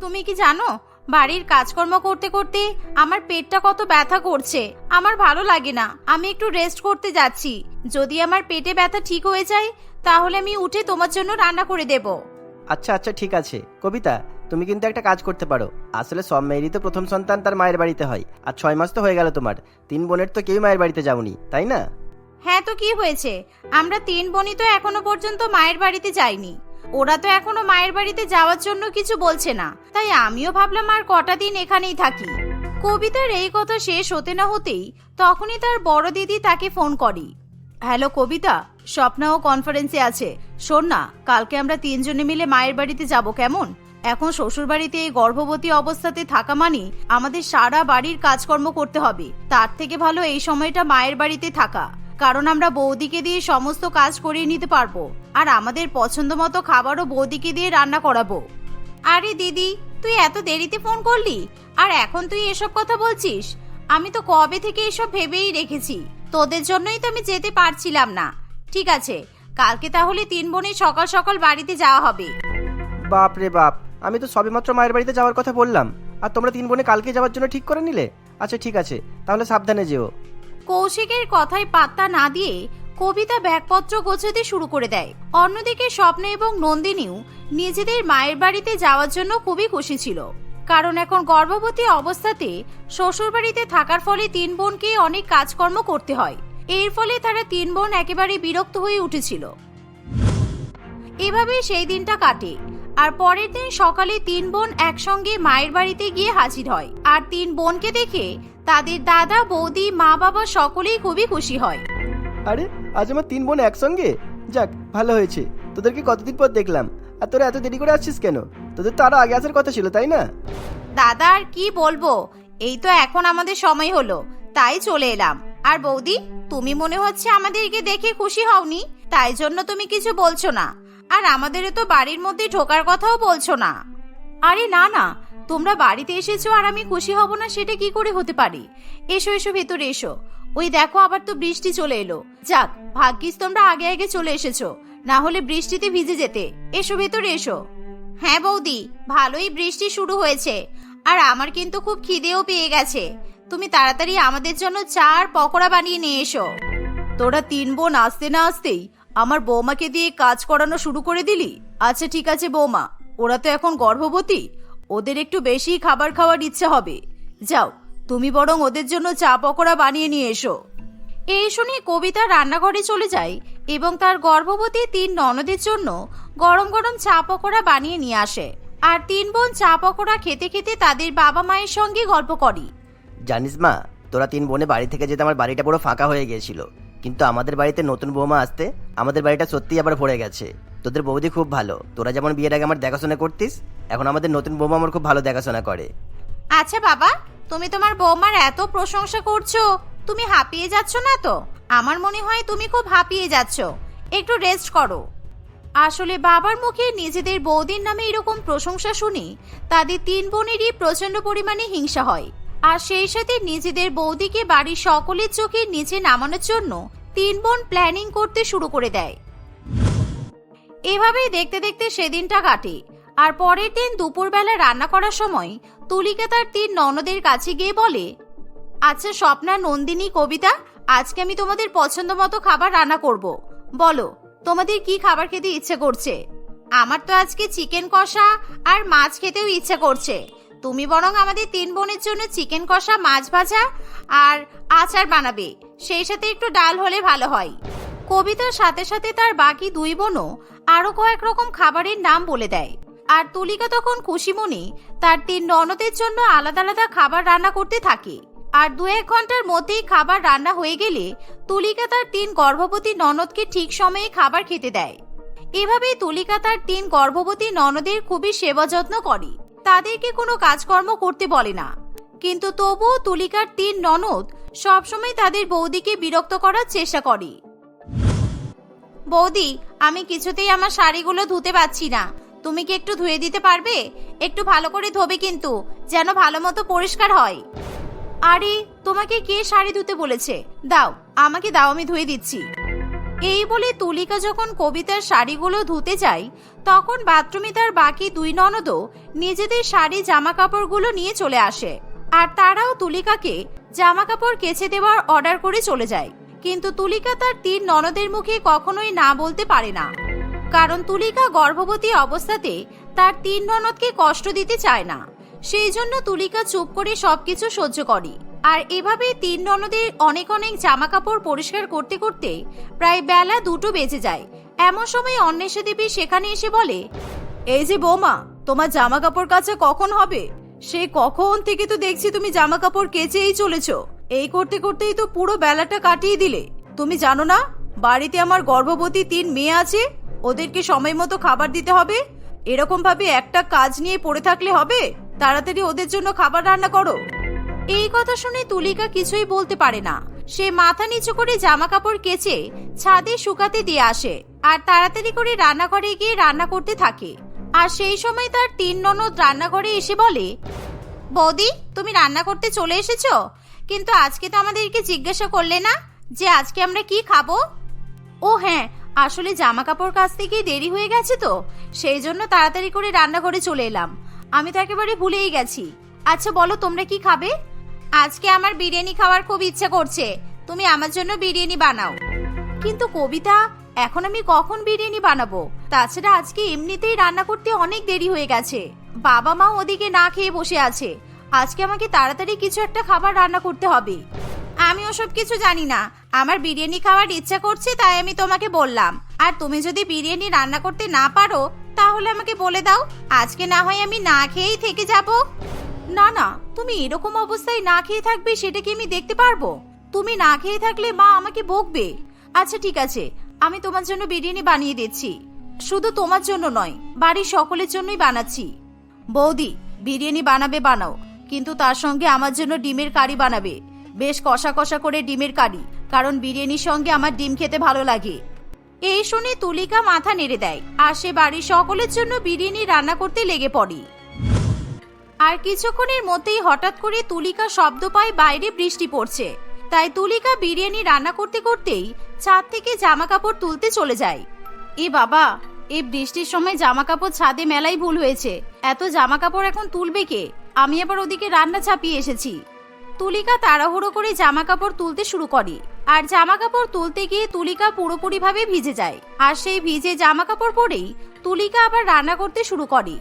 তুমি কি জানো? বাড়ির কাজকর্ম করতে করতে আমার পেটটা কত ব্যথা করছে। আমার ভালো লাগে না। আমি একটু রেস্ট করতে যাচ্ছি। যদি আমার পেটে ব্যথা ঠিক হয়ে যায় তাহলে আমি উঠে তোমার জন্য রান্না করে দেব। আচ্ছা আচ্ছা ঠিক আছে। কবিতা তুমি কিন্তু একটা কাজ করতে পারো। আসলে সব মেয়েরই তো প্রথম সন্তান তার মায়ের বাড়িতে হয়। আর ছয় মাস তো হয়ে গেল তোমার। তিন বোনের তো কেউ মায়ের বাড়িতে যাওনি তাই না? হ্যাঁ তো কি হয়েছে? আমরা তিন বোনই তো এখনও পর্যন্ত মায়ের বাড়িতে যাইনি। ওরা তো এখনও মায়ের বাড়িতে যাওয়ার জন্য কিছু বলছে না। তাই আমিও ভাবলাম আর কটা দিন এখানেই থাকি। কবিতার এই কথা শেষ হতে না হতেই তখনই তার বড় দিদি তাকে ফোন করি। হ্যালো কবিতা, স্বপ্নাও কনফারেন্সে আছে। শোন না, কালকে আমরা তিনজনে মিলে মায়ের বাড়িতে যাব, কেমন? এখন শ্বশুর বাড়িতে এই গর্ভবতী অবস্থাতে থাকা মানে আমাদের সারা বাড়ির কাজকর্ম করতে হবে। তার থেকে ভালো এই সময়টা মায়ের বাড়িতে থাকা। কারণ আমরা বৌদিকে দিয়ে সমস্ত কাজ করিয়ে নিতে পারব। আর আমাদের পছন্দ মতো খাবারও বৌদিকে দিয়ে রান্না করাবো। আরে দিদি, তুই এত দেরিতে ফোন করলি? আর এখন তুই এসব কথা বলছিস? আমি তো কবে থেকে এসব ভেবেই রেখেছি। তোদের জন্যই তো আমি যেতে পারছিলাম না। ঠিক আছে, কালকে তাহলে তিন বোনই সকাল সকাল বাড়িতে যাওয়া হবে। বাপ রে বাপ, আমি তো সবেমাত্র মায়ের বাড়িতে যাওয়ার কথা বললাম। আর তোমরা তিন বোনে কালকে যাওয়ার জন্য ঠিক করে নিলে? আচ্ছা ঠিক আছে, তাহলে সাবধানে যেও। কৌশিকের কথায় পাত্তা না দিয়ে কবিতা ব্যাগপত্র গোছাতে শুরু করে দেয়। অন্যদিকে স্বপ্ন এবং নন্দিনীও নিজেদের মায়ের বাড়িতে যাওয়ার জন্য খুবই খুশি ছিল। কারণ এখন গর্ভবতী অবস্থাতে শ্বশুর বাড়িতে থাকার ফলে তিন বোনকে অনেক কাজকর্ম করতে হয়। এর ফলে তারা তিন বোন একেবারে বিরক্ত হয়ে উঠেছিল। এভাবে সেই দিনটা কাটে। আর পরের দিন সকালে তিন বোন একসঙ্গে মায়ের বাড়িতে গিয়ে হাজির হয়। আর তিন বোনকে দেখে তাদের দাদা বৌদি মা বাবা সকলেই খুবই খুশি হয়। আরে আজ আমার তিন বোন একসঙ্গে? যাক ভালো হয়েছে। তোদেরকে কতদিন পর দেখলাম? আর তোরা এত দেরি করে আসছিস কেন? তোদের তো আরও আগে আসার কথা ছিল তাই না? দাদা আর কি বলব? এই তো এখন আমাদের সময় হলো। তাই চলে এলাম। আর বৌদি তুমি মনে হচ্ছে আমাদেরকে দেখে খুশি হওনি? তাই জন্য তুমি কিছু বলছো না। আর আমাদের তো বাড়ির মধ্যে ঢোকার কথাও বলছো না। আরে না না তোমরা বাড়িতে এসেছ আর আমি খুশি হব না সেটা কি করে হতে পারে? এসো এসো ভেতরে এসো। ওই দেখো আবার তো বৃষ্টি চলে এলো। যাক ভাগ্যিস তোমরা আগে আগে চলে এসেছ। না হলে বৃষ্টিতে ভিজে যেতে। এসো ভেতরে এসো। হ্যাঁ বৌদি ভালোই বৃষ্টি শুরু হয়েছে। আর আমার কিন্তু খুব খিদেও পেয়ে গেছে। তুমি তাড়াতাড়ি আমাদের জন্য চার পকোড়া বানিয়ে নিয়ে এসো। তোরা তিন বোন আসতে না আসতেই আমার বৌমাকে দিয়ে কাজ করানো শুরু করে দিলি? আচ্ছা ঠিক আছে বৌমা। ওরা তো এখন গর্ভবতী। ওদের একটু বেশি খাবার খাওয়ার ইচ্ছে হবে। যাও, তুমি বরং ওদের জন্য চা পকোড়া বানিয়ে নিয়ে এসো। এই শুনে কবিতা রান্নাঘরে চলে যায় এবং তার গর্ভবতী তিন ননদের জন্য গরম গরম চা পকোড়া বানিয়ে নিয়ে আসে। আর তিন বোন চা পকোড়া খেতে খেতে তাদের বাবা মায়ের সঙ্গে গল্প করি। জানিস মা, তোরা তিন বোনে বাড়ি থেকে যেতে আমার বাড়িটা পুরো ফাঁকা হয়ে গিয়েছিল। কিন্তু আমাদের বাড়িতে নতুন বৌমা আসতে আমাদের বাড়িটা সত্যিই আবার ভরে গেছে। তোদের বৌদি খুব ভালো। তোরা যেমন বিয়ের আগে আমার দেখাশোনা করতিস, এখন আমাদের নতুন বৌমা আমার খুব ভালো দেখাশোনা করে। আচ্ছা বাবা, তুমি তোমার বৌমার এত প্রশংসা করছ, তুমি হাঁপিয়ে যাচ্ছ না তো? আমার মনে হয় তুমি খুব হাঁপিয়ে যাচ্ছ। একটু রেস্ট করো। আসলে বাবার মুখে নিজেদের বৌদির নামে এরকম প্রশংসা শুনি তাদের তিন বোনেরই প্রচণ্ড পরিমাণে হিংসা হয়। আর সেই সাথে নিজেদের বৌদিকে বাড়ির সকলের চোখের নিচে নামানোর জন্য তিন বোন প্ল্যানিং করতে শুরু করে দেয়। এভাবেই দেখতে দেখতে সেদিনটা কাটে। আর পরের দিন দুপুরবেলা রান্না করার সময় তুলিকা তার তিন ননদের কাছে গিয়ে বলে আচ্ছা স্বপ্না, নন্দিনী, কবিতা, আজকে আমি তোমাদের পছন্দ মতো খাবার রান্না করব। বলো, তোমাদের কি খাবার খেতে ইচ্ছে করছে? আমার তো আজকে চিকেন কষা আর মাছ খেতেও ইচ্ছে করছে। তুমি বরং আমাদের তিন বোনের জন্য চিকেন কষা, মাছ ভাজা আর আচার বানাবে। সেই সাথে একটু ডাল হলে ভালো হয়। কবিতার সাথে সাথে তার বাকি দুই বোনও আরও কয়েক রকম খাবারের নাম বলে দেয়। আর তুলিকা তখন খুশি মনে তার তিন ননদের জন্য আলাদা আলাদা খাবার রান্না করতে থাকে। আর দু এক ঘণ্টার মধ্যেই খাবার রান্না হয়ে গেলে তুলিকা তার তিন গর্ভবতী ননদকে ঠিক সময়ে খাবার খেতে দেয়। এভাবেই তুলিকা তার তিন গর্ভবতী ননদের খুবই সেবা যত্ন করে। তাদেরকে কোনো কাজকর্ম করতে বলে না। কিন্তু তবুও তুলিকার তিন ননদ সবসময় তাদের বৌদিকে বিরক্ত করার চেষ্টা করে। বৌদি, আমি কিছুতেই আমার শাড়িগুলো ধুতে পারছি না। তুমি কি একটু ধুয়ে দিতে পারবে? একটু ভালো করে ধোবে কিন্তু, যেন ভালো মতো পরিষ্কার হয়। আরে, তোমাকে কে শাড়ি ধুতে বলেছে? দাও, আমাকে দাও, আমি ধুয়ে দিচ্ছি। এই বলে তুলিকা যখন কবিতার শাড়িগুলো ধুতে যায়, তখন বাথরুমে তার বাকি দুই ননদও নিজেদের শাড়ি জামা কাপড়গুলো নিয়ে চলে আসে। আর তারাও তুলিকাকে জামা কাপড় কেচে দেওয়ার অর্ডার করে চলে যায়। কিন্তু তুলিকা তার তিন ননদের মুখে কখনোই না বলতে পারে না। কারণ তুলিকা গর্ভবতী অবস্থাতে তার তিন ননদকে কষ্ট দিতে চায় না। সেই জন্য তুলিকা চুপ করে সবকিছু সহ্য করে। আর এভাবে তিন ননদের অনেক অনেক জামা কাপড় পরিষ্কার করতে করতে প্রায় বেলা দুটো বেজে যায়। এমন সময় অন্বেষা দেবী সেখানে এসে বলে, এই যে বৌমা, তোমার জামা কাপড় কাচা কখন হবে? সে কখন থেকে তো দেখছি তুমি জামা কাপড় কেচেই চলেছ। এই করতে করতেই তো পুরো বেলাটা কাটিয়ে দিলে। তুমি জানো না, বাড়িতে আমার গর্ভবতী তিন মেয়ে আছে, ওদেরকে সময় মতো খাবার দিতে হবে। এরকম ভাবে একটা কাজ নিয়ে পড়ে থাকলে হবে? তাড়াতাড়ি ওদের জন্য খাবার রান্না করো। এই কথা শুনে তুলিকা কিছুই বলতে পারে না। সে মাথা নিচু করে জামা কাপড় কেচে ছাদে শুকাতে দিয়ে আসে আর তাড়াতাড়ি করে রান্নাঘরে গিয়ে রান্না করতে থাকে। আর সেই সময় তার তিন ননদ রান্নাঘরে এসে বলে, বৌদি, তুমি রান্না করতে চলে এসেছ? কিন্তু আজকে তো আমাদেরকে জিজ্ঞাসা করলে না যে আজকে আমরা কি খাব? ও হ্যাঁ আসলে জামা কাপড় কাচতে গিয়ে দেরি হয়ে গেছে তো, সেই জন্য তাড়াতাড়ি করে রান্নাঘরে চলে এলাম। আমি তো একেবারে ভুলেই গেছি। আচ্ছা বলো তোমরা কি খাবে? আজকে আমার বিরিয়ানি খাওয়ার খুব ইচ্ছে করছে। তুমি আমার জন্য বিরিয়ানি বানাও। কিন্তু কবিতা, এখন আমি কখন বিরিয়ানি বানাবো? তাছাড়া আজকে এমনিতেই রান্না করতে অনেক দেরি হয়ে গেছে। বাবা মা ওদিকে না খেয়ে বসে আছে। আজকে আমাকে তাড়াতাড়ি কিছু একটা খাবার রান্না করতে হবে। আমি ওসব কিছু জানি না। আমার বিরিয়ানি খাওয়ার ইচ্ছা করছে, তাই আমি তোমাকে বললাম। আর তুমি যদি বিরিয়ানি রান্না করতে না পারো, তাহলে আমাকে বলে দাও। আজকে না হয় আমি না খেয়েই থেকে যাব। না না, তুমি এরকম অবস্থায় না খেয়ে থাকবে সেটা কি আমি দেখতে পারব? তুমি না খেয়ে থাকলে মা আমাকে বকবে। আচ্ছা ঠিক আছে, আমি তোমার জন্য বিরিয়ানি বানিয়ে দিচ্ছি। শুধু তোমার জন্য নয়, বাড়ির সকলের জন্যই বানাচ্ছি। বৌদি, বিরিয়ানি বানাবে বানাও, কিন্তু তার সঙ্গে আমার জন্য ডিমের কারি বানাবে। বেশ কষা কষা করে ডিমের কারি, কারণ বিরিয়ানির সঙ্গে আমার ডিম খেতে ভালো লাগে। এই শুনে তুলিকা মাথা নেড়ে দেয়, আর সে বাড়ির সকলের জন্য বিরিয়ানি রান্না করতে লেগে পড়ে। আর কিছুক্ষণের মধ্যেই হঠাৎ করে তুলিকা শব্দ পায় বাইরে বৃষ্টি পড়ছে। তাই তুলিকা বিরিয়ানি রান্না করতে করতেই ছাদ থেকে জামা কাপড় তুলতে চলে যায়। এ বাবা, এই বৃষ্টির সময় জামা কাপড় ছাদে মেলাই ভুল হয়েছে। এত জামা কাপড় এখন তুলবে কে? আমি আবার ওদিকে রান্না ছাপিয়ে এসেছি। তুলিকা তাড়াহুড়ো করে জামা কাপড় তুলতে শুরু করে। আর জামা কাপড় তুলতে গিয়ে তুলিকা পুরোপুরিভাবে ভিজে যায়। আর সেই ভিজে জামা কাপড় পরেই তুলিকা আবার রান্না করতে শুরু করে।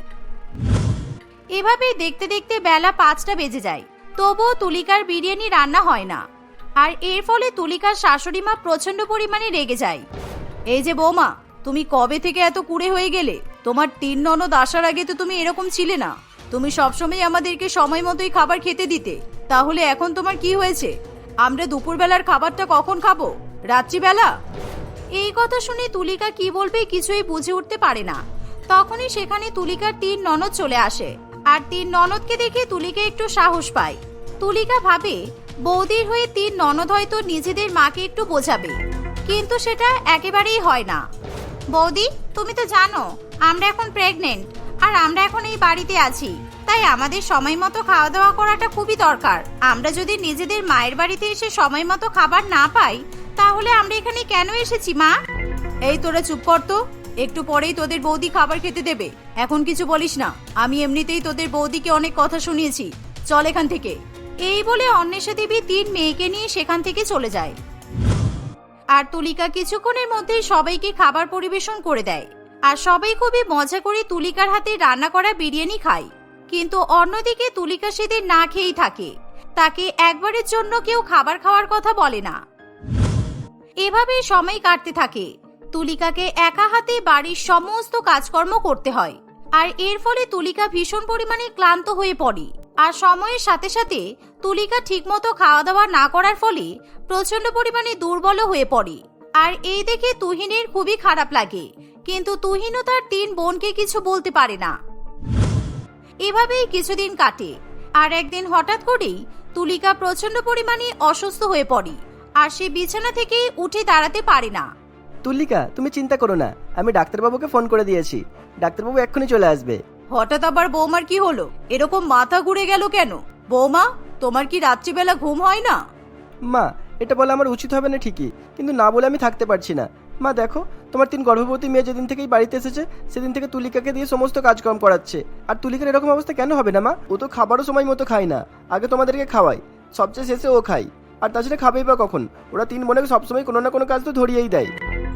এভাবেই দেখতে দেখতে বেলা পাঁচটা বেজে যায়। তবুও তুলিকার বিরিয়ানি রান্না হয় না। আর এর ফলে তুলিকার শাশুড়ি মা প্রচণ্ড পরিমাণে রেগে যায়। এই যে বৌমা, তুমি কবে থেকে এত কুড়ে হয়ে গেলে? তোমার তিন ননদ আসার আগে তো তুমি এরকম ছিলে না। তুমি সবসময় আমাদেরকে সময় মতোই খাবার খেতে দিতে। তাহলে এখন তোমার কি হয়েছে? আমরা দুপুরবেলার খাবারটা কখন খাব? রাত্রিবেলা? এই কথা শুনে তুলিকা কি বলবে কিছুই বুঝে উঠতে পারে না। তখনই সেখানে তুলিকার তিন ননদ চলে আসে। আর তিন ননদকে দেখে তুলিকা একটু সাহস পায়। তুলিকা ভাবে, বৌদির হয়ে তিন ননদ হয়তো নিজেদের মাকে একটু বোঝাবে, কিন্তু সেটা একেবারেই হয় না। বৌদি, তুমি তো জানো, আমরা এখন প্রেগনেন্ট আর আমরা এখন এই বাড়িতে আছি, তাই আমাদের সময় মতো খাওয়া দাওয়া করাটা খুবই দরকার। আমরা যদি নিজেদের মায়ের বাড়িতে এসে সময় মতো খাবার না পাই, তাহলে আমরা এখানে কেন এসেছি, মা? এই তোরা চুপ কর তো একটু পরেই তোদের বৌদি খাবার খেতে দেবে। এখন কিছু বলিস না। আমি এমনিতেই তোদের বৌদিকে অনেক কথা শুনিয়েছি। চল এখান থেকে। এই বলে অন্বেষা দেবী তিন মেয়েকে নিয়ে সেখান থেকে চলে যায়। আর তুলিকা কিছুক্ষণের মধ্যেই সবাইকে খাবার পরিবেশন করে দেয়। আর সবাই খুবই মজা করে তুলিকার হাতে রান্না করা বিরিয়ানি খায়। কিন্তু অন্যদিকে তুলিকা সেদিন না খেয়েই থাকে। তাকে একবারের জন্য কেউ খাবার খাওয়ার কথা বলে না। এভাবেই সময় কাটতে থাকে। তুলিকাকে একা হাতে বাড়ির সমস্ত কাজকর্ম করতে হয়। আর এর ফলে তুলিকা ভীষণ পরিমাণে ক্লান্ত হয়ে পড়ে। আর সময়ের সাথে সাথে তুলিকা ঠিকমতো খাওয়া দাওয়া না করার ফলে প্রচণ্ড পরিমাণে দুর্বল হয়ে পড়ে। আর এই দেখে তুহিনের খুবই খারাপ লাগে। কিন্তু তুহিনও তার তিন বোনকে কিছু বলতে পারে না। এভাবেই কিছুদিন কাটে। আর একদিন হঠাৎ করেই তুলিকা প্রচণ্ড পরিমাণে অসুস্থ হয়ে পড়ে। আর সে বিছানা থেকে উঠে দাঁড়াতে পারে না। তুলিকা তুমি চিন্তা করো না আমি ডাক্তারবাবুকে ফোন করে দিয়েছি। ডাক্তারবাবু এক্ষুনি চলে আসবে। হঠাৎ আবার বৌমার কি হলো? এরকম মাথা ঘুরে গেল কেন? বৌমা তোমার কি রাত্রিবেলা ঘুম হয় না? মা এটা বলে আমার উচিত হবে না ঠিকই কিন্তু না বলে আমি থাকতে পারছি না। মা দেখো তোমার তিন গর্ভবতী মেয়ে যেদিন থেকেই বাড়িতে এসেছে সেদিন থেকে তুলিকাকে দিয়ে সমস্ত কাজকর্ম করাচ্ছে। আর তুলিকার এরকম অবস্থা কেন হবে না মা? ও তো খাবারও সময় মতো খায় না আগে তোমাদেরকে খাওয়াই সবচেয়ে শেষে ও খায়। আর তাছাড়া খাবেই বা কখন? ওরা তিন বোনে সবসময় কোনো না কোনো কাজ তো ধরিয়েই দেয়।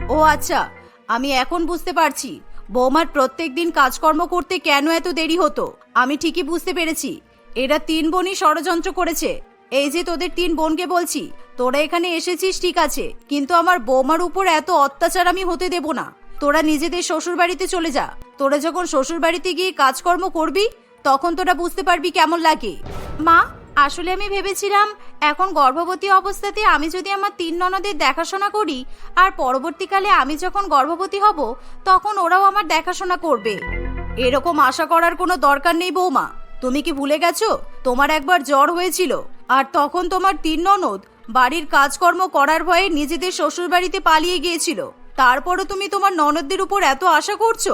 ও আচ্ছা আমি এখন বুঝতে পারছি। বৌমার প্রত্যেক দিন কাজকর্ম করতে কেন এত দেরি হতো? আমি ঠিকই বুঝতে পেরেছি। এরা তিন বোনই ষড়যন্ত্র করেছে। এই যে তোদের তিন বোনকে বলছি তোরা এখানে এসেছিস ঠিক আছে কিন্তু আমার বৌমার উপর এত অত্যাচার আমি হতে দেব না। তোরা নিজেদের শ্বশুর বাড়িতে চলে যা। তোরা যখন শ্বশুর বাড়িতে গিয়ে কাজকর্ম করবি তখন তোরা বুঝতে পারবি কেমন লাগে। মা আসলে আমি ভেবেছিলাম, এখন গর্ভবতী অবস্থাতে আমি যদি আমার তিন ননদের দেখাশোনা করি, আর পরবর্তীকালে আমি যখন গর্ভবতী হব, তখন ওরাও আমার দেখাশোনা করবে। এরকম আশা করার কোনো দরকার নেই বৌমা। তুমি কি ভুলে গেছো? তোমার একবার জ্বর হয়েছিল, আর তখন তোমার তিন ননদ বাড়ির কাজকর্ম করার ভয়ে নিজেদের শ্বশুর বাড়িতে পালিয়ে গিয়েছিল। তারপরও তুমি তোমার ননদদের উপর এত আশা করছ?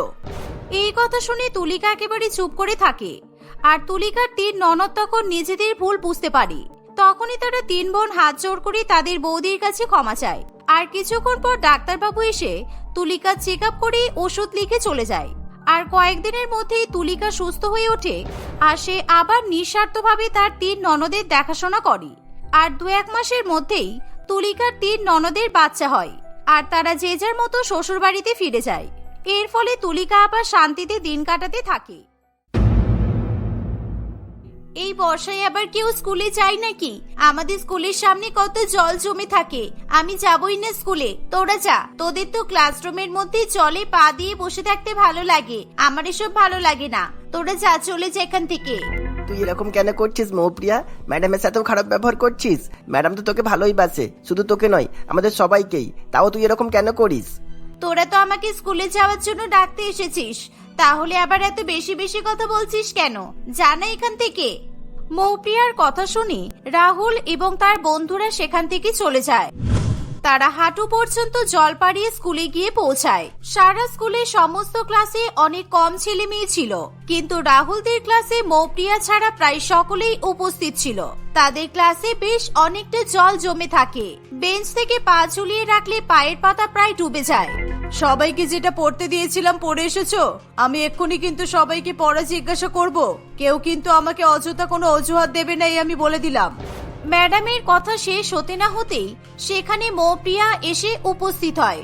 এই কথা শুনে তুলিকা একেবারে চুপ করে থাকে। আর তুলিকার তিন ননদ তখন নিজেদের ভুল বুঝতে পারে। তখনই তারা তিন বোন হাত জোড় করে তাদের বৌদির কাছে ক্ষমা চায়। আর কিছুক্ষণ পর ডাক্তারবাবু এসে তুলিকা চেক আপ করে ওষুধ লিখে চলে যায়। আর কয়েকদিনের মধ্যেই তুলিকা সুস্থ হয়ে ওঠে আর সে আবার নিঃস্বার্থভাবে তার তিন ননদের দেখাশোনা করে। আর দু এক মাসের মধ্যেই তুলিকার তিন ননদের বাচ্চা হয় আর তারা যে যার মতো শ্বশুর বাড়িতে ফিরে যায়। এর ফলে তুলিকা আবার শান্তিতে দিন কাটাতে থাকে। এই বর্ষায় আবার কেউ স্কুলে যায় নাকি? আমাদের স্কুলের সামনে কত জল জমে থাকে। আমি যাবই না স্কুলে। তোরা যা। তোদের তো ক্লাসরুমের মধ্যে জলে পা দিয়ে বসে থাকতে ভালো লাগে। আমার এসব ভালো লাগে না। তোরা যা, চলে যা এখান থেকে। তুই এরকম কেন করছিস মৌপ্রিয়া? ম্যাডামের সাথেও খারাপ ব্যবহার করছিস। ম্যাডাম তো তোকে ভালোই বাসে। শুধু তোকে নয়, আমাদের সবাইকেই। তাও তুই এরকম কেন করিস? তোরা তো আমাকে স্কুলে যাওয়ার জন্য ডাকতে এসেছিস। তাহলে আবার এত বেশি বেশি কথা বলছিস কেন? জানা এখান থেকে। মৌপিয়ার কথা শুনি রাহুল এবং তার বন্ধুরা সেখান থেকে চলে যায়। তারা হাঁটু পর্যন্ত জল পাড়িয়ে স্কুলে গিয়ে পৌঁছায়। সারা স্কুলে সমস্ত ক্লাসে অনেক কম ছেলে মেয়ে ছিল। কিন্তু রাহুলদের ক্লাসে মৌপ্রিয়া ছাড়া প্রায় সকলেই উপস্থিত ছিল। তাদের ক্লাসে বেশ অনেকটা জল জমে থাকে। বেঞ্চ থেকে পা ঝুলিয়ে রাখলে পায়ের পাতা প্রায় ডুবে যায়। সবাইকে যেটা পড়তে দিয়েছিলাম পড়ে এসেছ? আমি এক্ষুনি কিন্তু সবাইকে পড়া জিজ্ঞাসা করব। কেউ কিন্তু আমাকে অযথা কোনো অজুহাত দেবে না, এই আমি বলে দিলাম। ম্যাডামের কথা শেষ হতে না হতেই সেখানে মৌপ্রিয়া এসে উপস্থিত হয়।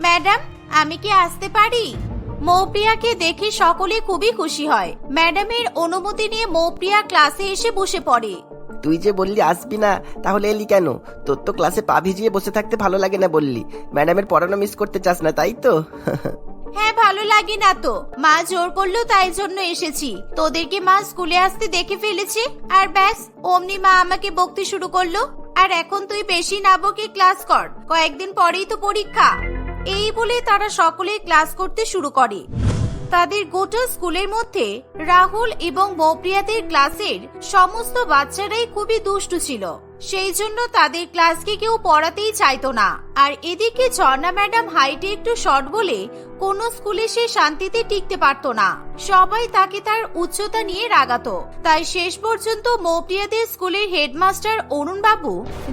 ম্যাডাম, আমি কি আসতে পারি? মৌপ্রিয়াকে দেখে সকলে খুবই খুশি হয়। ম্যাডামের অনুমতি নিয়ে মৌপ্রিয়া ক্লাসে এসে বসে পড়ে। তুই যে বললি আসবি না, তাহলে এলি কেন? তোর তো ক্লাসে পা ভিজিয়ে বসে থাকতে ভালো লাগে না বললি। ম্যাডামের পড়ানো মিস করতে চাস না, তাই তো? হ্যাঁ ভালো লাগে না তো। মা জোর করল, তাই জন্য এসেছি। তোদেরকে মা স্কুলে আসতে দেখে ফেলেছে? আর ব্যাস, অমনি মা আমাকে বকতে শুরু করল। আর এখন তুই বেশি না বকে ক্লাস কর, কয়েকদিন পরেই তো পরীক্ষা। এই বলে তারা সকলে ক্লাস করতে শুরু করে। তাদের গোটা স্কুলের মধ্যে রাহুল এবং মৌপ্রিয়াদের ক্লাসের সমস্ত বাচ্চারাই খুবই দুষ্টু ছিল। সেই জন্য তাদের ক্লাসকে কেউ পড়াতেই চাইতো না। আর এদিকে ঝর্ণা ম্যাডাম হাইটে একটু শর্ট বলে কোনো স্কুলে সে শান্তিতে টিকতে পারতো না। সবাই তাকে তার উচ্চতা নিয়ে রাগাতো। তাই শেষ পর্যন্ত মৌপ্রিয়াদের স্কুলের হেডমাস্টার অরুণ বাবু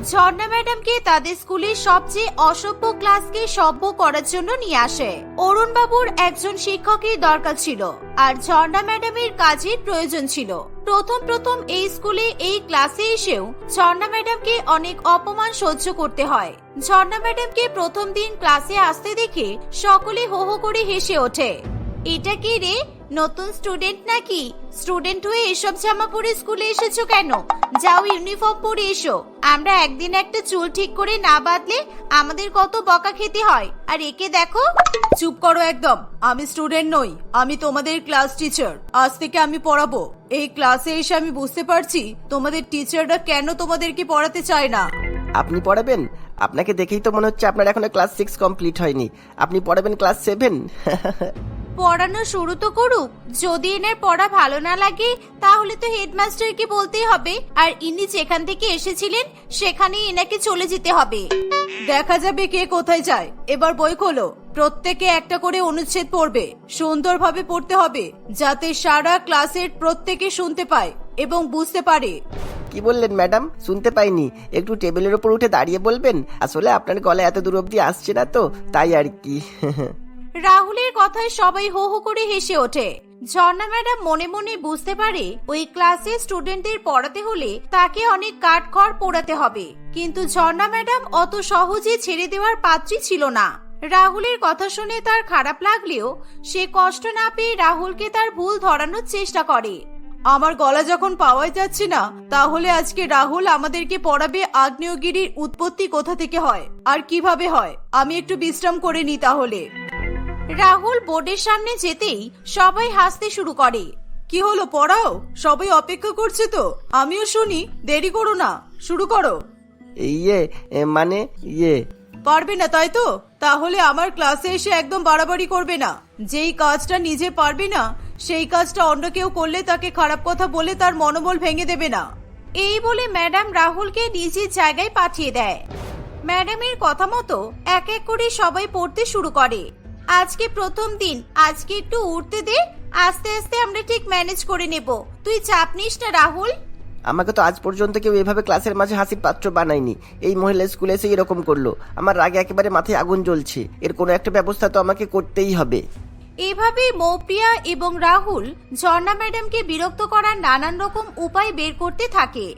ঝর্ণা ম্যাডামকে তাদের স্কুলের সবচেয়ে অসভ্য ক্লাসকে সভ্য করার জন্য নিয়ে আসে। অরুণ বাবুর একজন শিক্ষকের দরকার ছিল, আর ঝর্ণা ম্যাডামের কাজের প্রয়োজন ছিল। প্রথম প্রথম এই স্কুলে এই ক্লাসে এসেও ঝর্ণা ম্যাডামকে অনেক অপমান সহ্য করতে হয়। ঝর্ণা ম্যাডামকে প্রথম দিন ক্লাসে আসতে দেখে সকলে হো হো করে হেসে ওঠে। এটা কি রে? নতুন স্টুডেন্ট নাকি? স্টুডেন্ট হয়ে এসব জামা পরে স্কুলে এসেছ কেন? যাও ইউনিফর্ম পরে এসো। আমরা একদিন একটা চুল ঠিক করে না বাঁধলে আমাদের কত বকা খেতে হয়। আর একে দেখো। চুপ করো একদম। আমি স্টুডেন্ট নই। আমি তোমাদের ক্লাস টিচার আজ থেকে আমি পড়াবো। এই ক্লাসে এসে আমি বুঝতে পারছি তোমাদের টিচাররা কেন তোমাদেরকে পড়াতে চায় না। আপনি পড়াবেন? আপনাকে দেখেই তো মনে হচ্ছে আপনার এখনও ক্লাস সিক্স কমপ্লিট হয়নি। আপনি পড়াবেন ক্লাস সেভেন পড়ানো শুরু তো করুক। যদি এনার পড়া ভালো না লাগে তাহলে তো হেডমাস্টারকে বলতেই হবে। আর ইনি যেখান থেকে এসেছিলেন সেখানেই এনাকে চলে যেতে হবে। দেখা যাবে কে কোথায় যায়। এবার বই খোলো। প্রত্যেকে একটা করে অনুচ্ছেদ পড়বে। সুন্দরভাবে পড়তে হবে যাতে সারা ক্লাসের প্রত্যেকে শুনতে পায় এবং বুঝতে পারে। কি বললেন ম্যাডাম? শুনতে পাইনি। একটু টেবিলের উপর উঠে দাঁড়িয়ে বলবেন? আসলে আপনার গলায় এত দূর অব্দি আসছে না তো তাই আর কি। রাহুলের কথায় সবাই হো হো করে হেসে ওঠে। ঝর্ণা ম্যাডাম মনে মনে বুঝতে পারে ওই ক্লাসে স্টুডেন্টদের পড়াতে হলে তাকে অনেক কাঠখড় পোড়াতে হবে। কিন্তু ঝর্ণা ম্যাডাম অত সহজে ছেড়ে দেওয়ার পাত্রী ছিল না। রাহুলের কথা শুনে তার খারাপ লাগলেও সে কষ্ট না পেয়ে রাহুলকে তার ভুল ধরানোর চেষ্টা করে। আমার গলা যখন পাওয়াই যাচ্ছে না, তাহলে আজকে রাহুল আমাদেরকে পড়াবে আগ্নেয়গিরির উৎপত্তি কোথা থেকে হয়? আর কীভাবে হয়? আমি একটু বিশ্রাম করে নি তাহলে। রাহুল বোর্ডের সামনে যেতেই সবাই হাসতে শুরু করে। কি হলো পড়াও সবাই অপেক্ষা করছে তো? আমিও শুনি দেরি করো না শুরু করো। ইয়ে এ, মানে ইয়ে? পারবে না তাই তো? তাহলে আমার ক্লাসে এসে একদম বাড়াবাড়ি করবে না। যেই কাজটা নিজে পারবে না সেই কাজটা অন্য কেউ করলে তাকে খারাপ কথা বলে তার মনোবল ভেঙে দেবে না। এই বলে ম্যাডাম রাহুলকে নিজের জায়গায় পাঠিয়ে দেয়। ম্যাডামের কথা মতো এক এক করে সবাই পড়তে শুরু করে। আজকে প্রথম দিন আজকে একটু উঠতে দে আস্তে আস্তে আমরা ঠিক ম্যানেজ করে নেব। তুই চাপ নিস না রাহুল। আমাকে তো আজ পর্যন্ত কেউ এভাবে ক্লাসের মাঝে হাসির পাত্র বানায়নি। এই মহিলা স্কুলে এসে এরকম করল। আমার রাগে একেবারে মাথায় আগুন জ্বলছে। এর কোনো একটা ব্যবস্থা তো আমাকে করতেই হবে। এভাবে মৌপ্রিয়া এবং রাহুল ঝর্ণা ম্যাডামকে বিরক্ত করার নানান রকম উপায় বের করতে থাকে।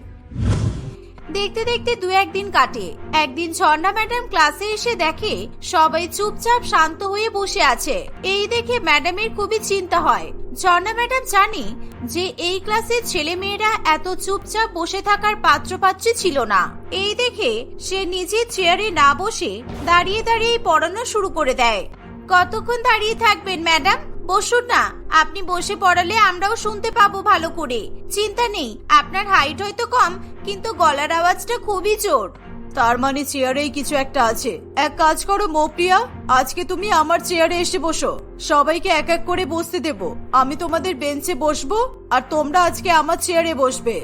দেখতে দেখতে দু একদিন কাটে। একদিন ঝর্ণা ম্যাডাম ক্লাসে এসে দেখে সবাই চুপচাপ শান্ত হয়ে বসে আছে। এই দেখে ম্যাডামের খুবই চিন্তা হয়। ঝর্ণা ম্যাডাম জানি যে এই ক্লাসের ছেলে মেয়েরা এত চুপচাপ বসে থাকার পাত্র পাত্রপাত্রী ছিল না। এই দেখে সে নিজের চেয়ারে না বসে দাঁড়িয়ে দাঁড়িয়ে পড়ানো শুরু করে দেয়। কতক্ষণ দাঁড়িয়ে থাকবেন ম্যাডাম? বসুন না আপনি বসে পড়ালে আমরাও শুনতে পাবো ভালো করে। চিন্তা নেই আপনার হাইট হয়তো কম কিন্তু গলার আওয়াজটা খুবই জোর। তার মানে চেয়ারেই কিছু একটা আছে। এক কাজ করো মৌপ্রিয়া আজকে তুমি আমার চেয়ারে এসে বসো। সবাইকে এক এক করে বসতে দেব। আমি তোমাদের বেঞ্চে বসবো আর তোমরা আজকে আমার চেয়ারে বসবে।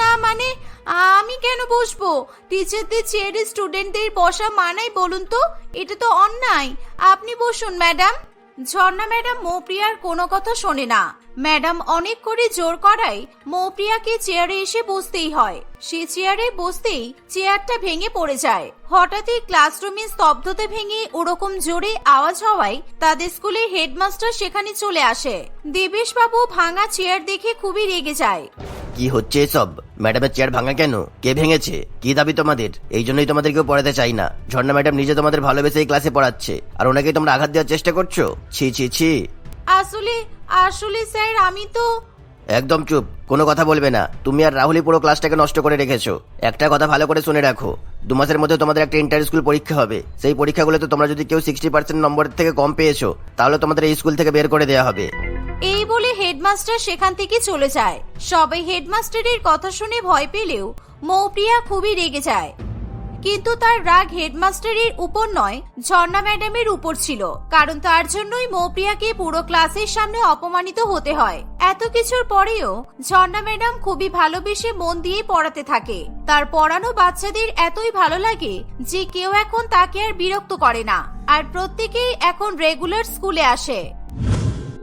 না মানে আমি কেন বসবো? টিচারদের চেয়ারে স্টুডেন্টদের বসা মানাই বলুন তো এটা তো অন্যায়। আপনি বসুন ম্যাডাম ঝর্ণা ম্যাডাম মৌপ্রিয়ার কোনো কথা শোনে না। ম্যাডাম অনেক করে জোর করায় মৌপ্রিয়াকে চেয়ারে এসে বসতেই হয়। সে চেয়ারে বসতেই চেয়ারটা ভেঙে পড়ে যায়। হঠাৎই ক্লাসরুমে স্তব্ধতা ভেঙে ওরকম জোরে আওয়াজ হওয়ায় তাদের স্কুলের হেডমাস্টার সেখানে চলে আসে। দেবেশ বাবু ভাঙা চেয়ার দেখে খুবই রেগে যায়। কি হচ্ছে এসব? ম্যাডামের চেয়ার ভাঙা কেন? কে ভেঙেছে? কি দাবি তোমাদের? এই জন্যই তোমাদের কেউ পড়াতে চাই না। ঝর্ণা ম্যাডাম নিজে তোমাদের ভালোবেসে এই ক্লাসে পড়াচ্ছে। আর ওনাকেই তোমরা আঘাত দেওয়ার চেষ্টা করছ? ছি ছি ছি। আসলে আসলে স্যার আমি তো একদম চুপ। কোনো কথা বলবে না। তুমি আর রাহুলই পুরো ক্লাসটাকে নষ্ট করে রেখেছো। একটা কথা ভালো করে শুনে রাখো। দু মাসের মধ্যে তোমাদের একটা ইন্টার স্কুল পরীক্ষা হবে। সেই পরীক্ষাগুলোতে তোমরা যদি কেউ সিক্সটি পার্সেন্ট নম্বর থেকে কম পেয়েছ তাহলে তোমাদের এই স্কুল থেকে বের করে দেওয়া হবে। এই বলে হেডমাস্টার সেখান থেকে চলে যায়। সবাই হেডমাস্টারের কথা শুনে ভয় পেলেও মৌপ্রিয়া খুবই রেগে যায়। কিন্তু তার রাগ হেডমাস্টারের উপর নয়, ঝর্ণা ম্যাডামের উপর ছিল। কারণ তার জন্যই মৌপ্রিয়াকে পুরো ক্লাসের সামনে অপমানিত হতে হয়। এত কিছুর পরেও ঝর্ণা ম্যাডাম খুবই ভালোবেসে মন দিয়ে পড়াতে থাকে। তার পড়ানো বাচ্চাদের এতই ভালো লাগে যে কেউ এখন তাকে আর বিরক্ত করে না। আর প্রত্যেকেই এখন রেগুলার স্কুলে আসে।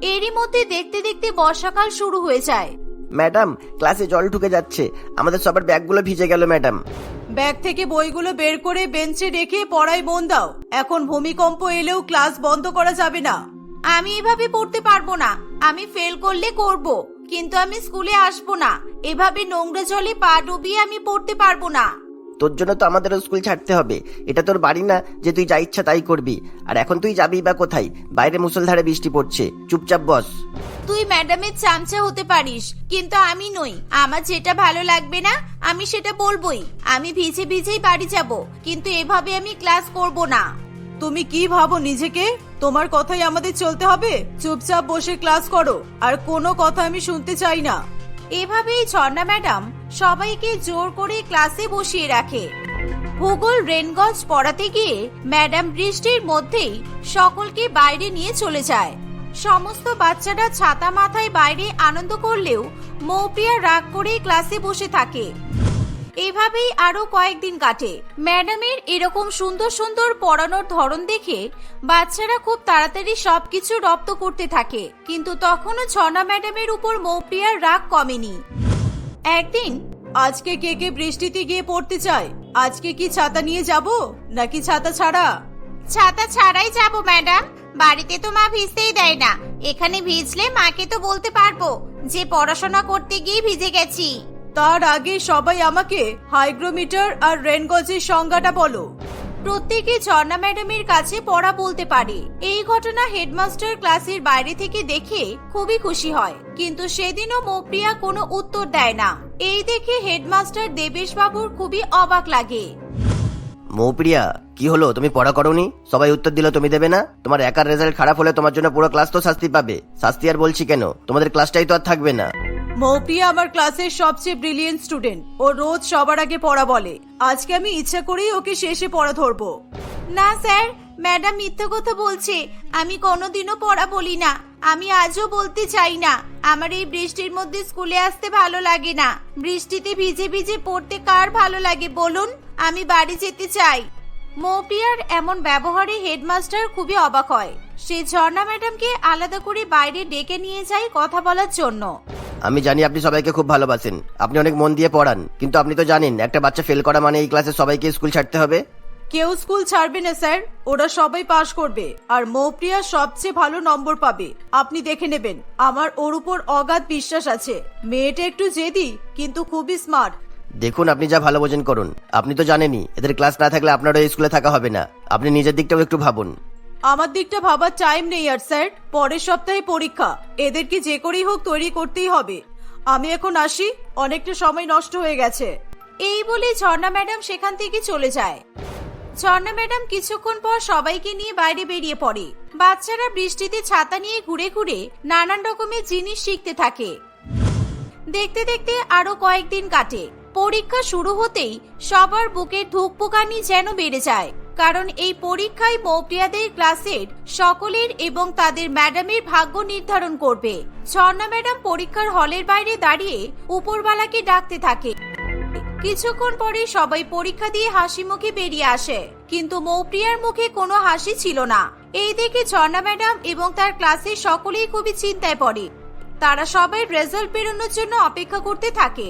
এরই মধ্যে দেখতে দেখতে বর্ষাকাল শুরু হয়ে যায়। ম্যাডাম ক্লাসে জল ঢুকে যাচ্ছে। আমাদের সবার ব্যাগগুলো ভিজে গেল ম্যাডাম। ব্যাগ থেকে বইগুলো বের করে বেঞ্চে রেখে পড়ায় মন দাও। এখন ভূমিকম্প এলেও ক্লাস বন্ধ করা যাবে না। আমি এভাবে পড়তে পারব না। আমি ফেল করলে করব কিন্তু আমি স্কুলে আসব না। এভাবে নোংরা জলে পা ডুবিয়ে আমি পড়তে পারব না। তোর জন্য তো আমাদের স্কুল ছাড়তে হবে। এটা তোর বাড়ি না যে তুই যা ইচ্ছা তাই করবি। আর এখন তুই যাবি বা কোথায়? বাইরে মুসলধারে বৃষ্টি পড়ছে। চুপচাপ বস। তুই ম্যাডামের চামচা হতে পারিস কিন্তু আমি নই। আমার যেটা ভালো লাগবে না আমি সেটা বলবোই। আমি ভিজে ভিজেই বাড়ি যাব কিন্তু এভাবে আমি ক্লাস করব না। তুমি কি ভাবো নিজেকে? তোমার কথাই আমাদের চলতে হবে? চুপচাপ বসে ক্লাস করো আর কোনো কথা আমি শুনতে চাই না। এভাবেই ঝর্ণা ম্যাডাম সবাইকে জোর করে ক্লাসে বসিয়ে রাখে। ভূগোল রেনগঞ্জ পড়াতে গিয়ে ম্যাডাম বৃষ্টির মধ্যেই সকলকে বাইরে নিয়ে চলে যায়। সমস্ত বাচ্চারা ছাতা মাথায় বাইরে আনন্দ করলেও মৌপিয়া রাগ করে ক্লাসে বসে থাকে। এভাবেই আরও কয়েকদিন কাটে। ম্যাডামের এরকম সুন্দর সুন্দর পড়ানোর ধরন দেখে বাচ্চারা খুব তাড়াতাড়ি সবকিছু রপ্ত করতে থাকে। কিন্তু তখনও ছনা ম্যাডামের উপর মৌপ্রিয়ার রাগ কমেনি। একদিন? আজকে কে কে বৃষ্টিতে গিয়ে পড়তে চায়? আজকে কি ছাতা নিয়ে যাব? নাকি ছাতা ছাড়া? ছাতা ছাড়াই যাব ম্যাডাম। বাড়িতে তো মা ভিজতেই দেয় না। এখানে ভিজলে মাকে তো বলতে পারব যে পড়াশোনা করতে গিয়ে ভিজে গেছি। তার আগে সবাই আমাকে হাইগ্রোমিটার আর রেনগজের সংজ্ঞাটা বলো। প্রত্যেকে ঝর্ণা ম্যাডামের কাছে পড়া বলতে পারে। এই ঘটনা হেডমাস্টার ক্লাসের বাইরে থেকে দেখে খুবই খুশি হয়। কিন্তু সেদিনও মৌপ্রিয়া কোনো উত্তর দেয় না। এই দেখে হেডমাস্টার দেবেশবাবুর খুবই অবাক লাগে। মৌপ্রিয়া কি হলো? তুমি পড়া করোনি? সবাই উত্তর দিল তুমি দেবে না? তোমার একার রেজাল্ট খারাপ হলে তোমার জন্য পুরো ক্লাস তো শাস্তি পাবে। শাস্তি আর বলছি কেন? তোমাদের ক্লাসটাই তো আর থাকবে না। মৌপ্রিয়া আমার ক্লাসের সবচেয়ে ব্রিলিয়েন্ট স্টুডেন্ট ও রোজ সবার আগে পড়া বলে। আজকে আমি ইচ্ছা করেই ওকে শেষে পড়া ধরবো। না স্যার। ম্যাডাম মিথ্যে কথা বলছে। আমি কোনোদিনও পড়া বলি না। আমি আজও বলতে চাই না। আমার এই বৃষ্টির মধ্যে স্কুলে আসতে ভালো লাগে না। বৃষ্টিতে ভিজে ভিজে পড়তে কার ভালো লাগে বলুন? আমি বাড়ি যেতে চাই। মৌপ্রিয়ার এমন ব্যবহারে হেডমাস্টার খুবই অবাক হয়। সে ঝর্ণা ম্যাডামকে আলাদা করে বাইরে ডেকে নিয়ে যায় কথা বলার জন্য। আমি জানি আপনি সবাইকে খুব ভালোবাসেন। আপনি অনেক মন দিয়ে পড়ান কিন্তু আপনি তো জানেন একটা বাচ্চা ফেল করা মানে এই ক্লাসে সবাইকে স্কুল ছাড়তে হবে? কেউ স্কুল ছাড়বে না স্যার ওরা সবাই পাশ করবে। আর মৌপ্রিয়া সবচেয়ে ভালো নম্বর পাবে। আপনি দেখে নেবেন। আমার ওর উপর অগাধ বিশ্বাস আছে। মেয়েটা একটু জেদি কিন্তু খুবই স্মার্ট দেখুন, আপনি যা ভালো বোঝেন করুন। আপনি তো জানেনই, এদের ক্লাস না থাকলে আপনারও স্কুলে থাকা হবে না। আপনি নিজের দিকটাও একটু ভাবুন। আমার দিকটা ভাবার টাইম নেই আর স্যার পরের সপ্তাহে পরীক্ষা। এদেরকে যে করেই হোক তৈরি করতেই হবে। আমি এখন আসি, অনেকটা সময় নষ্ট হয়ে গেছে। এই বলে ঝর্ণা ম্যাডাম সেখান থেকে চলে যায়। ঝর্ণা ম্যাডাম কিছুক্ষণ পর সবাইকে নিয়ে বাইরে বেরিয়ে পড়ে। বাচ্চারা বৃষ্টিতে ছাতা নিয়ে ঘুরে ঘুরে নানান রকমের জিনিস শিখতে থাকে। দেখতে দেখতে আরও কয়েকদিন কাটে। পরীক্ষা শুরু হতেই সবার বুকে ধুকপুকানি যেন বেড়ে যায়। কারণ এই পরীক্ষায় মৌপ্রিয়াদের ক্লাসের সকলের এবং তাদের ম্যাডামের ভাগ্য নির্ধারণ করবে। ঝর্ণা ম্যাডাম পরীক্ষার হলের বাইরে দাঁড়িয়ে উপরবালাকে ডাকতে থাকে। কিছুক্ষণ পরে সবাই পরীক্ষা দিয়ে হাসি মুখে বেরিয়ে আসে। কিন্তু মৌপ্রিয়ার মুখে কোনো হাসি ছিল না। এই দেখে ঝর্ণা ম্যাডাম এবং তার ক্লাসের সকলেই খুবই চিন্তায় পড়ে। তারা সবাই রেজাল্ট বেরোনোর জন্য অপেক্ষা করতে থাকে।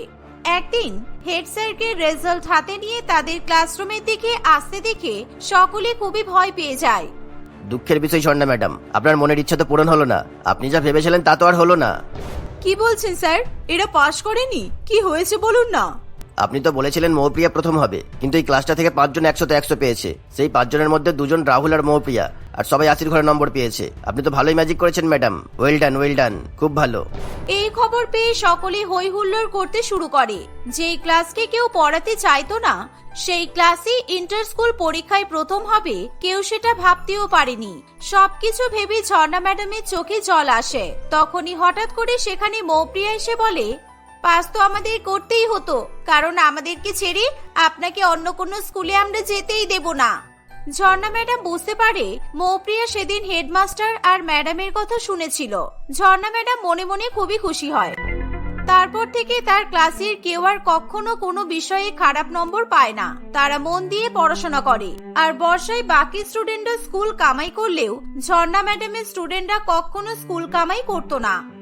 একদিন হেড স্যারকে রেজাল্ট হাতে নিয়ে তাদের ক্লাসরুমের দিকে আসতে দেখে সকলে খুবই ভয় পেয়ে যায়। দুঃখের বিষয় স্বর্ণা ম্যাডাম। আপনার মনের ইচ্ছা তো পূরণ হলো না। আপনি যা ভেবেছিলেন তা তো আর হলো না। কি বলছেন স্যার? এরা পাশ করেনি? কি হয়েছে বলুন না। আপনি তো বলেছিলেন মৌপ্রিয়া প্রথম হবে কিন্তু এই ক্লাসটা থেকে পাঁচজন একশোতে একশো পেয়েছে। সেই পাঁচজনের মধ্যে দুজন রাহুল আর মৌপ্রিয়া। আর সবাই আশির ঘরে নম্বর পেয়েছে। আপনি তো ভালোই ম্যাজিক করেছেন madam well done well done খুব ভালো। এই খবর পেয়ে সকলে হই হুল্লোড় করতে শুরু করে। যেই ক্লাসকে কেউ পড়াতে চাইতো না, সেই ক্লাসে ইন্টার স্কুল পরীক্ষায় প্রথম হবে, কেউ সেটা ভাবতেও পারেনি। সবকিছু ভেবে ঝর্ণা ম্যাডামের চোখে জল আসে। তখনই হঠাৎ করে সেখানে মৌপ্রিয়া এসে বলে, পাস তো আমাদের করতেই হতো। কারণ আমাদেরকে ছেড়ে আপনাকে অন্য কোনো স্কুলে আমরা যেতেই দেব না। ঝর্ণা ম্যাডাম বুঝতে পারে মৌপ্রিয়া সেদিন হেডমাস্টার আর ম্যাডামের কথা শুনেছিল। ঝর্ণা ম্যাডাম মনে মনে খুবই খুশি হয়। তারপর থেকে তার ক্লাসের কেউ আর কখনো কোনো বিষয়ে খারাপ নম্বর পায় না। তারা মন দিয়ে পড়াশোনা করে। আর বর্ষায় বাকি স্টুডেন্টরা স্কুল কামাই করলেও ঝর্ণা ম্যাডামের স্টুডেন্টরা কখনো স্কুল কামাই করতো না।